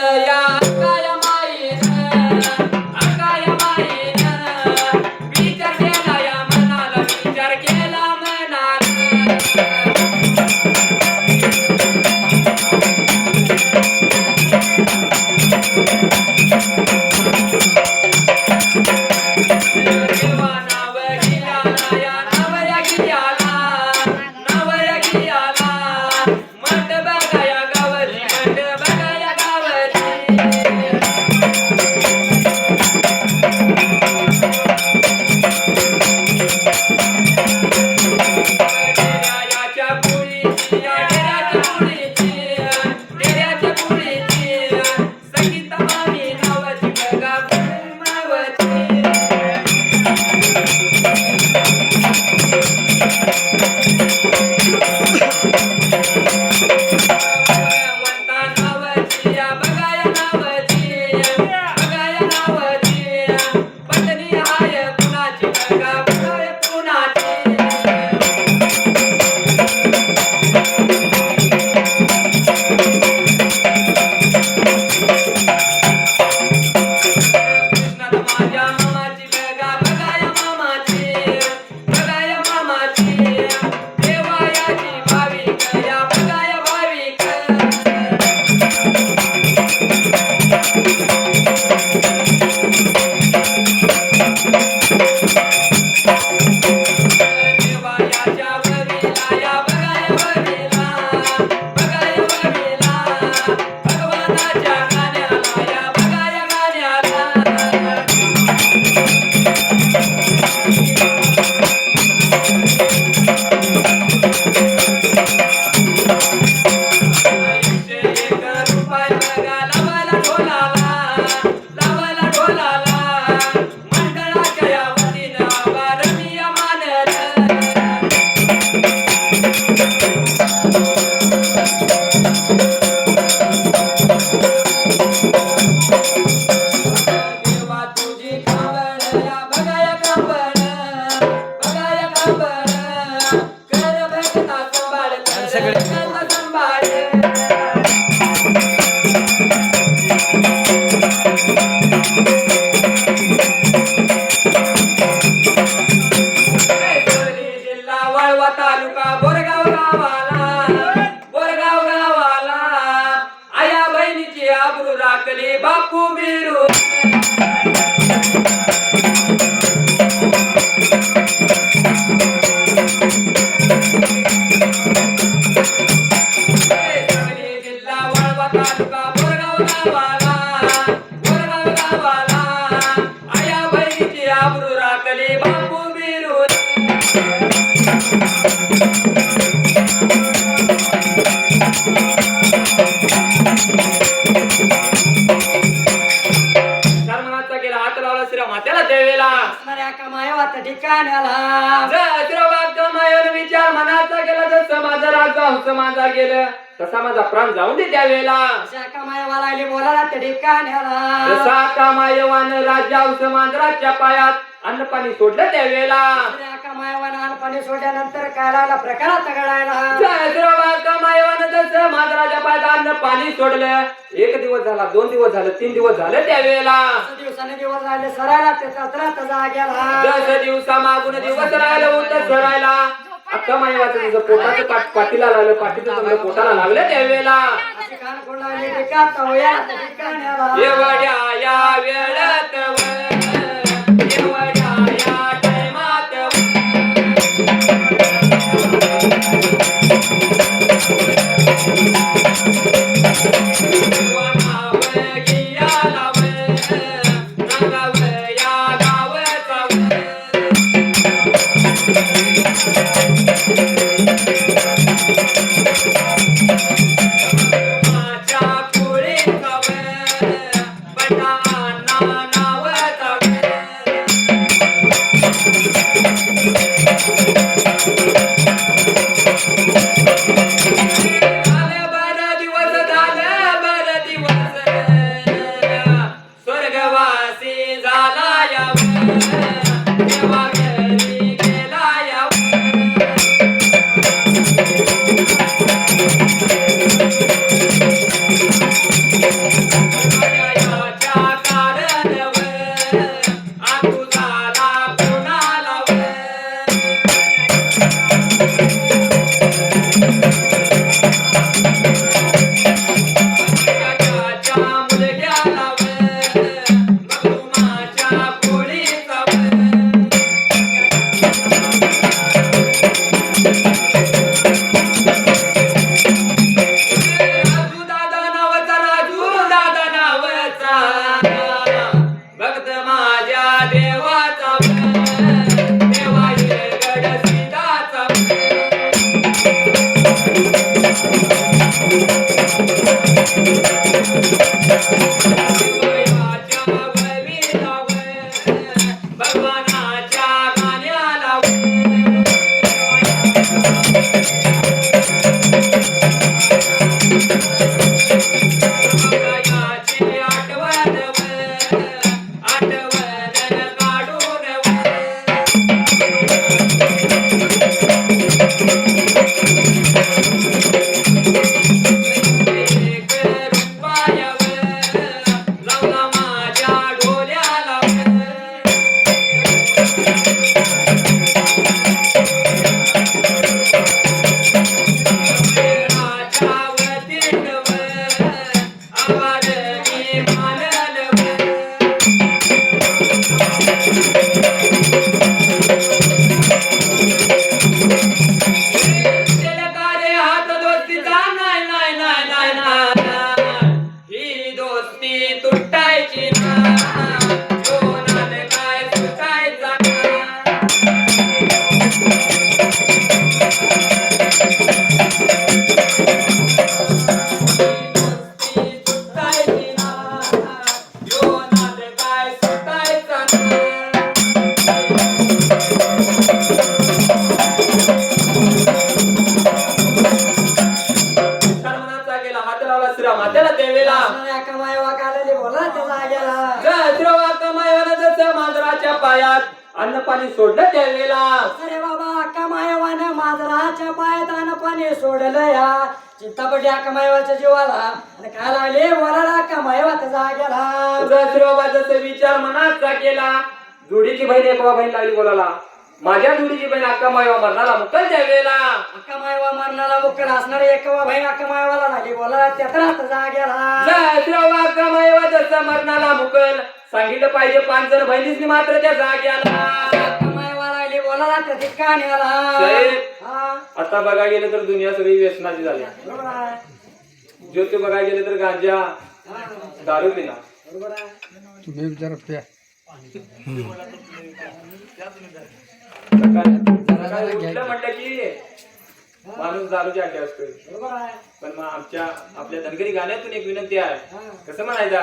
या Bye. माyon विचार मनाचा गेला जसं माझा राजा माझा गेलं तसा माझा प्राण जाऊन दे बोलायला त्या ठिकाण्याला जसा कामायवान मांजराच्या पायात अन्न पाणी सोडलं सोडल्यानंतर प्रकारात घडायला कामायवान जसं मांजराच्या पायात अन्न पाणी सोडलं एक दिवस झाला दोन दिवस झालं तीन दिवस झालं त्यावेळेला. असं दिवसाने दिवस राहिले सरायला ते सत्रात जाग्याला दिवसा मागून दिवस राहिलं होतं सरायला. अक्का मायवाचं तुझं पोटाचं पाट पाठीला लागलं पाठीचं चांगलं पोटाला लागलं त्यावेळेला अशी कान पायात अन्न पाणी सोडलं त्यावेळेला अरे बाबा अक्का मायवानं मांजराच्या पायात अन्न पाणी सोडलं या. चिंतापटी अक्का मायवाच्या जीवाला. आणि काय लागले? बोलायला अक्का मायवाच्या जागेला गजरवा जसं विचार मनाचा केला जुडीची बहीण एकवा बहीण लागली बोलाला माझ्या जुडीची बहीण अक्का मायवा मरणाला मुकल त्यावेळेला अक्का मायवा मरणाला मुक्कड असणारे एकवा बहीण अक्का मायवाला लागली बोला त्यात जागेला गजरवा कमायवा जसं मरणाला मुकल. सांगितलं पाहिजे पाच जण बहिणीसनी मात्र त्या जाग्याला. साहेब. हा. आता बघायला गेलं तर दुनिया सगळी व्यसनाची झाली. ज्योती बघायला गेलं तर गांजा दारू पिना तुम्ही म्हटलं की माणूस दारूच्या अड्डे असतोय. पण मग आमच्या आपल्या धनगरी गाण्यातून एक विनंती आहे. हा. कसं म्हणायचं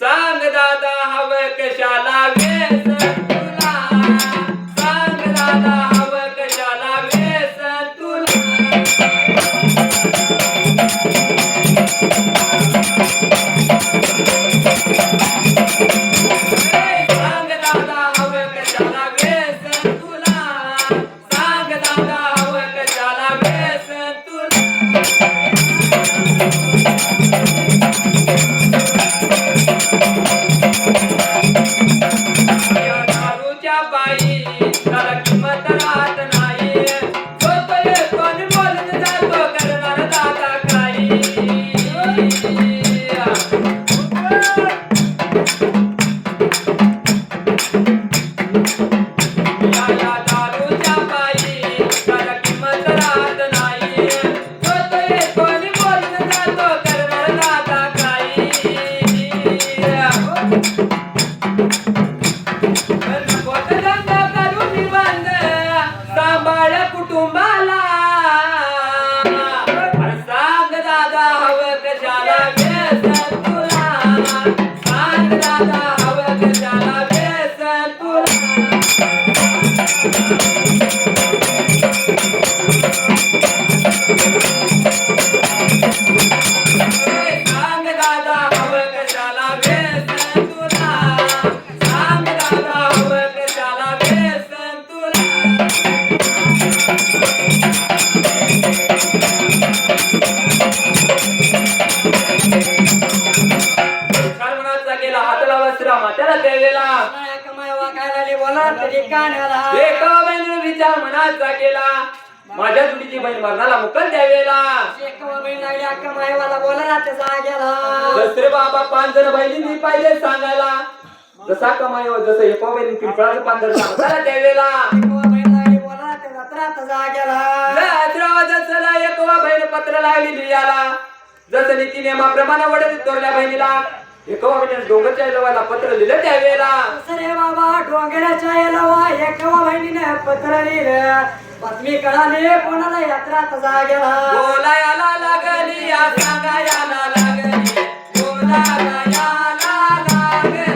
सांग दादा हवं कशाला वेस तुला? सांग दादा हवं कशाला वेस तुला? सांग दादा हवं कशाला वेस तुला? सांग दादा हवं कशाला तुला? या या दारूच्या पायी त्याला किंमत राहत Thank you. मनाचा केला. माझ्या तुझी बहीण मरणाला मुकल गेला दसरे बाबा पाच जण बहिणींनी पाहिले सांगायला. जसा कमाई हो, जसं एका बहिणी पिंपळाचं पांढर सांगताना त्यावेळेला एकवा बहीण पत्र लागली लिहायला. जसं नीती नियमाप्रमाणे वडील तोरल्या बहिणीला. बहिणीने डोंगरच्या लोवाला पत्र लिहिलं त्यावेळेला सरे बाबा डोंगराच्या येलवा एकवा बहिणीने पत्र लिहिलं. बातमी कळाली कोणाला यात्रा तजा गेला बोलायला लागली या सांगायला लागली. बोलायला लागली.